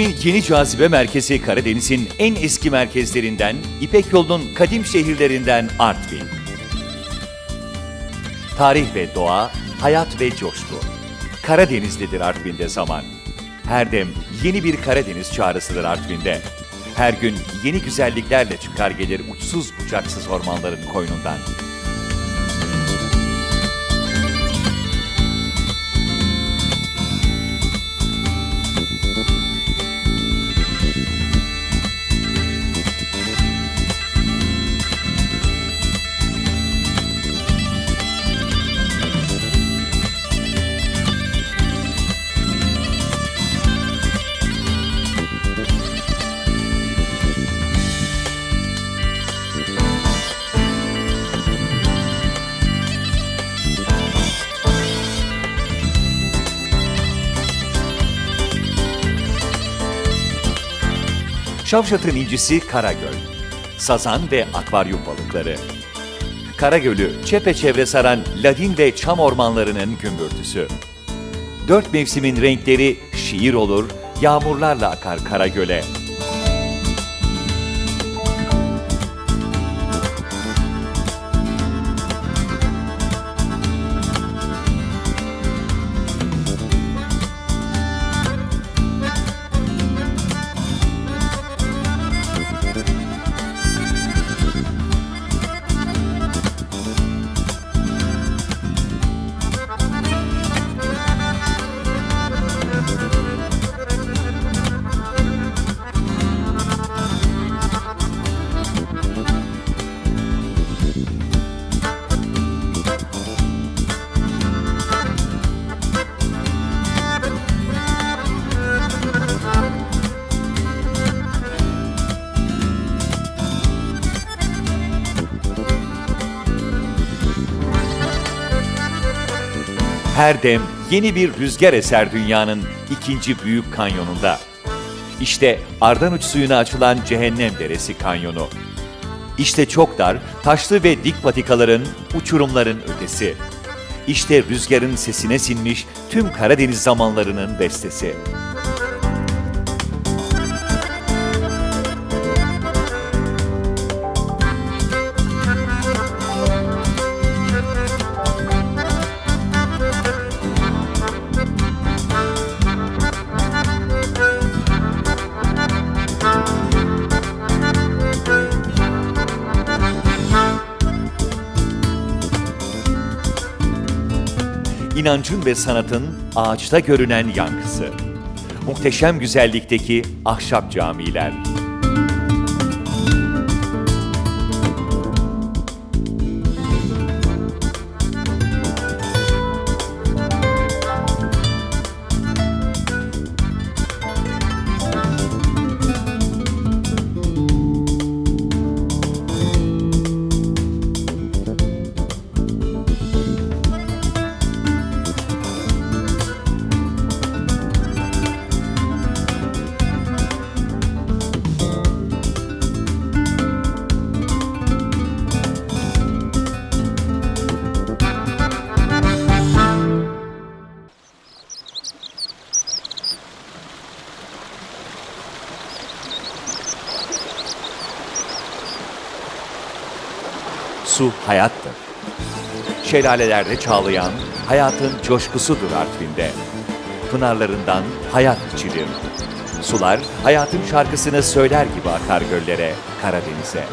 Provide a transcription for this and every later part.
İsmi yeni cazibe merkezi Karadeniz'in en eski merkezlerinden, İpek yolunun kadim şehirlerinden Artvin. Tarih ve doğa, hayat ve coşku. Karadeniz'dedir Artvin'de zaman. Her dem yeni bir Karadeniz çağrısıdır Artvin'de. Her gün yeni güzelliklerle çıkar gelir uçsuz bucaksız ormanların koynundan. Şavşat'ın incisi Karagöl. Sazan ve akvaryum balıkları. Karagöl'ü çepeçevre saran ladin ve çam ormanlarının gümbürtüsü. Dört mevsimin renkleri şiir olur, yağmurlarla akar Karagöl'e. Her dem yeni bir rüzgar eser dünyanın ikinci büyük kanyonunda. İşte Ardanuç suyuna açılan Cehennem Deresi kanyonu. İşte çok dar, taşlı ve dik patikaların, uçurumların ötesi. İşte rüzgarın sesine sinmiş tüm Karadeniz zamanlarının bestesi. İnancın ve sanatın ağaçta görünen yankısı. Muhteşem güzellikteki ahşap camiler. Su hayattır. Şelalelerde çağlayan hayatın coşkusudur Artvin'de. Pınarlarından hayat içilir. Sular hayatın şarkısını söyler gibi akar göllere, Karadeniz'e.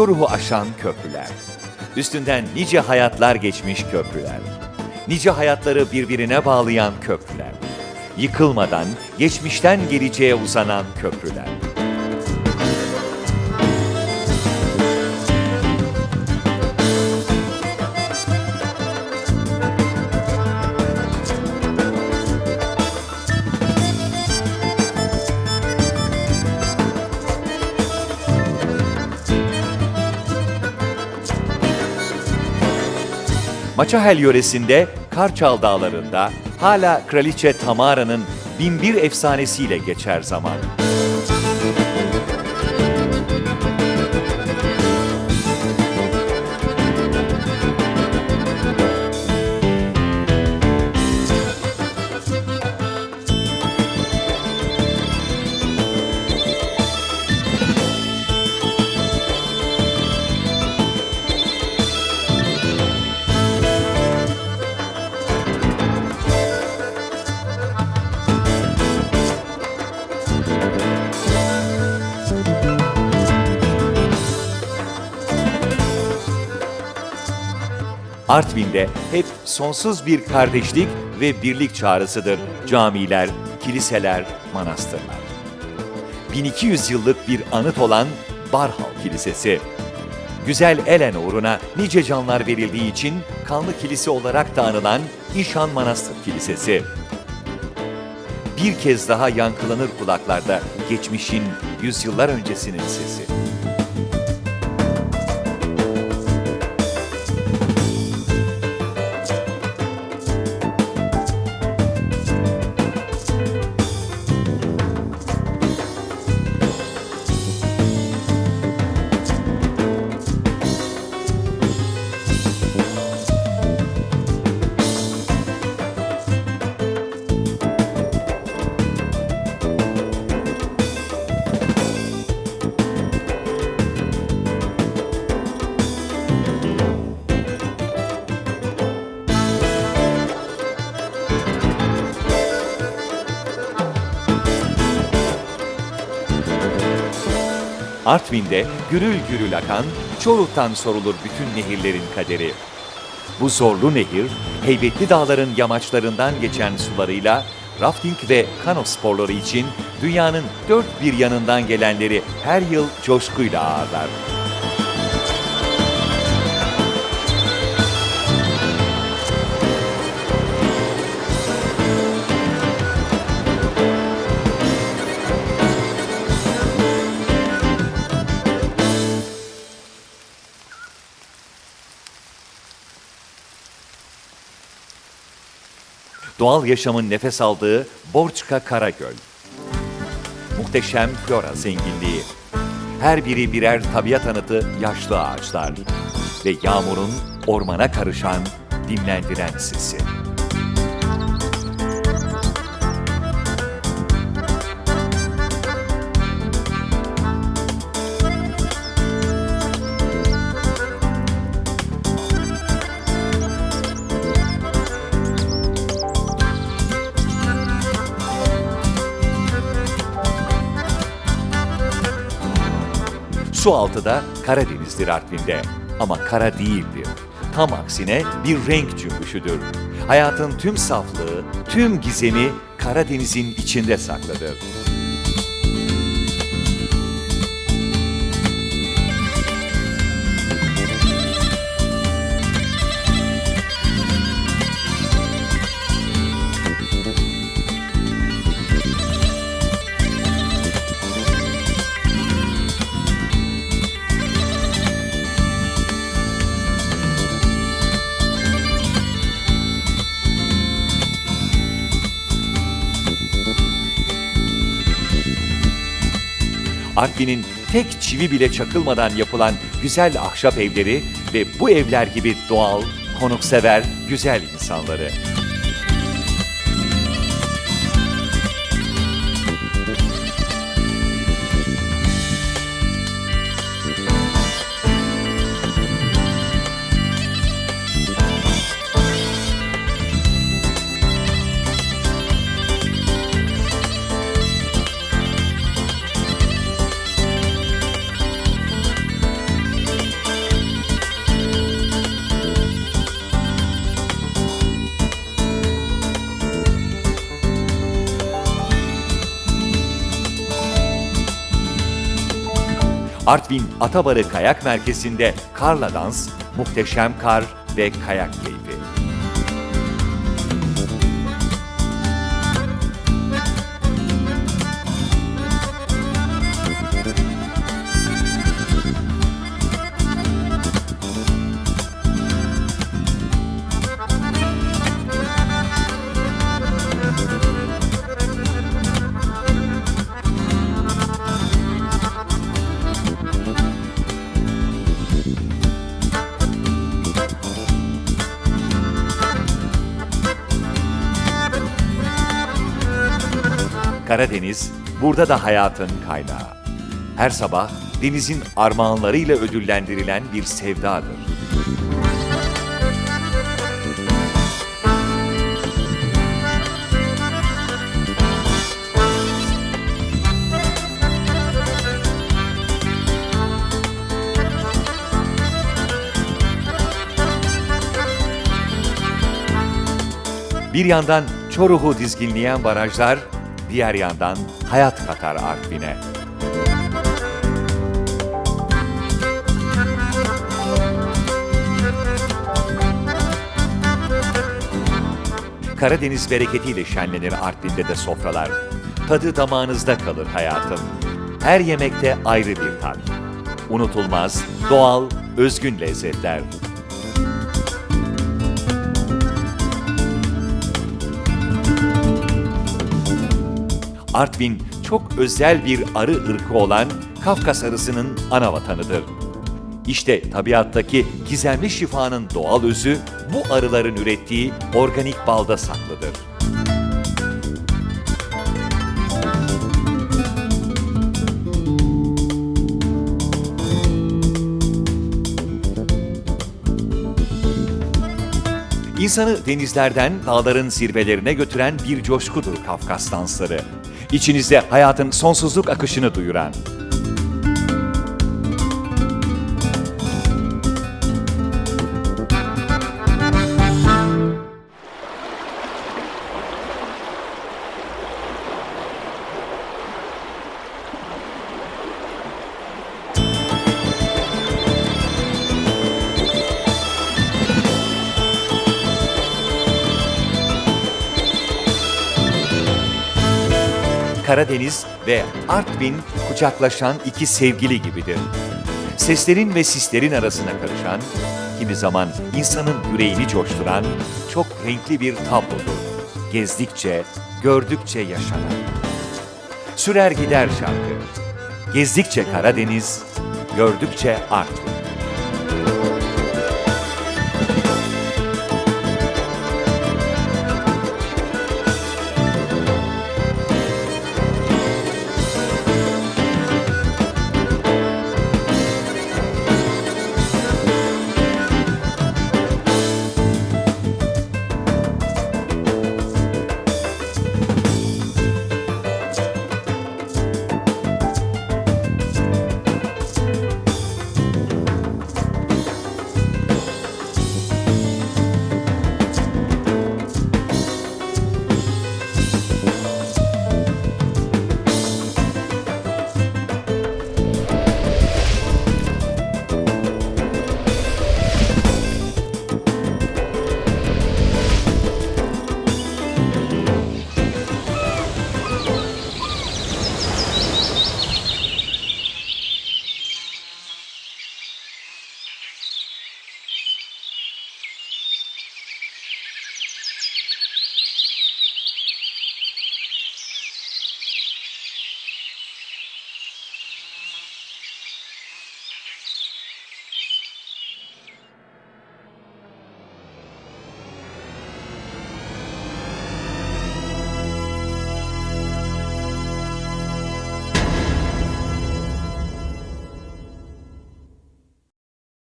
Çoruh'u aşan köprüler. Üstünden nice hayatlar geçmiş köprüler. Nice hayatları birbirine bağlayan köprüler. Yıkılmadan, geçmişten geleceğe uzanan köprüler. Maçahel yöresinde Karçal Dağları'nda hala Kraliçe Tamara'nın binbir efsanesiyle geçer zaman. Artvin'de hep sonsuz bir kardeşlik ve birlik çağrısıdır camiler, kiliseler, manastırlar. 1200 yıllık bir anıt olan Barhal Kilisesi. Güzel Elen uğruna nice canlar verildiği için kanlı kilise olarak da anılan İşan Manastır Kilisesi. Bir kez daha yankılanır kulaklarda geçmişin yüzyıllar öncesinin sesi. Artvin'de gürül gürül akan, Çoruh'tan sorulur bütün nehirlerin kaderi. Bu zorlu nehir, heybetli dağların yamaçlarından geçen sularıyla rafting ve kano sporları için dünyanın dört bir yanından gelenleri her yıl coşkuyla ağırlar. Doğal yaşamın nefes aldığı Borçka Karagöl. Muhteşem flora zenginliği. Her biri birer tabiat anıtı yaşlı ağaçlar. Ve yağmurun ormana karışan, dinlendiren sesi. Su altı da Karadeniz'dir Artvin'de. Ama kara değildir. Tam aksine bir renk cümbüşüdür. Hayatın tüm saflığı, tüm gizemi Karadeniz'in içinde saklıdır. Artvin'in tek çivi bile çakılmadan yapılan güzel ahşap evleri ve bu evler gibi doğal, konuksever, güzel insanları. Artvin Atabarı Kayak Merkezi'nde karla dans, muhteşem kar ve kayak keyfi. Karadeniz, burada da hayatın kaynağı. Her sabah denizin armağanlarıyla ödüllendirilen bir sevdadır. Bir yandan Çoruh'u dizginleyen barajlar, diğer yandan hayat katar Artvin'e. Karadeniz bereketiyle şenlenir Artvin'de de sofralar. Tadı damağınızda kalır hayatım. Her yemekte ayrı bir tat. Unutulmaz, doğal, özgün lezzetler. Artvin çok özel bir arı ırkı olan Kafkas arısının ana vatanıdır. İşte tabiattaki gizemli şifanın doğal özü bu arıların ürettiği organik balda saklıdır. İnsanı denizlerden dağların zirvelerine götüren bir coşkudur Kafkas dansları. İçinizde hayatın sonsuzluk akışını duyuran. Karadeniz ve Artvin kucaklaşan iki sevgili gibidir. Seslerin ve sislerin arasına karışan, kimi zaman insanın yüreğini coşturan çok renkli bir tablodur. Gezdikçe, gördükçe yaşanan. Sürer gider şarkı. Gezdikçe Karadeniz, gördükçe Artvin.